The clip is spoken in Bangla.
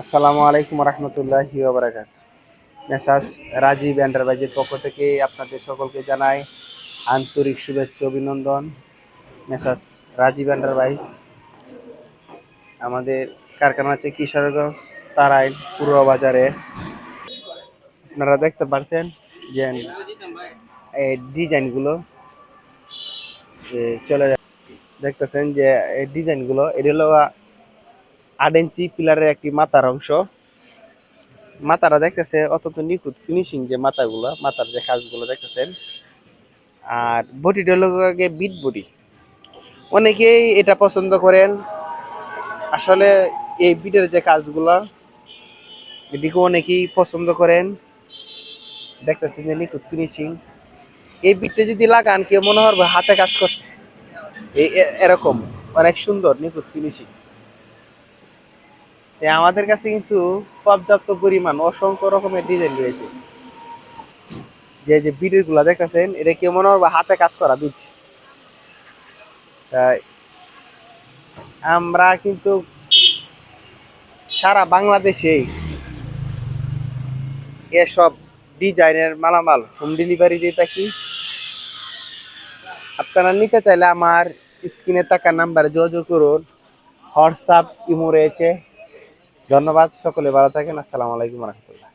আসসালামু আলাইকুম রহমতুল্লাহি বারাকাত মেসাস রাজীব এন্টারপ্রাইজের পক্ষ থেকে আপনাদের সকলকে জানাই আন্তরিক শুভেচ্ছা, অভিনন্দন। মেসাস রাজীব এন্টারপ্রাইজ আমাদের কারখানা আছে কিশোরগঞ্জ, তারাইল পূর্ব বাজারে আপনারা দেখতে পাচ্ছেন যে এই ডিজাইনগুলো চলে দেখতেছেন যে এই ডিজাইনগুলো, এটা হলো আট ইঞ্চি পিলারের একটি মাথার অংশ। মাথাটা দেখতেছে অত্যন্ত নিখুঁত ফিনিশিং যে মাথাগুলো, মাথার যে কাজগুলো দেখতেছেন। আর বডিটা হলো আগে বিট বডি অনেকেই এটা পছন্দ করেন। আসলে এই বিটের যে কাজগুলো, এটিকে অনেকেই পছন্দ করেন। দেখতেছেন যে নিখুঁত ফিনিশিং এই বিটটা যদি লাগান, কেউ মনে হবে হাতে কাজ করছে। এরকম, অনেক সুন্দর নিখুঁত ফিনিশিং আমাদের কাছে কিন্তু পর্যাপ্ত পরিমাণ অসংখ্য রকমের ডিজাইন রয়েছে। যে যে বিড়িরগুলা দেখতেছেন, এটা কি মনে হবে হাতে কাজ করা বিট আমরা কিন্তু সারা বাংলাদেশেই এসব ডিজাইনের মালামাল হোম ডেলিভারি দিয়ে থাকি। আপনারা নিতে চাইলে আমার স্ক্রিনে থাকা নাম্বারে যোগাযোগ করুন। হোয়াটসঅ্যাপ ইমো রয়েছে। ধন্যবাদ সকলে ভালো থাকেন আসসালামু আলাইকুম রহমতুল্লাহ।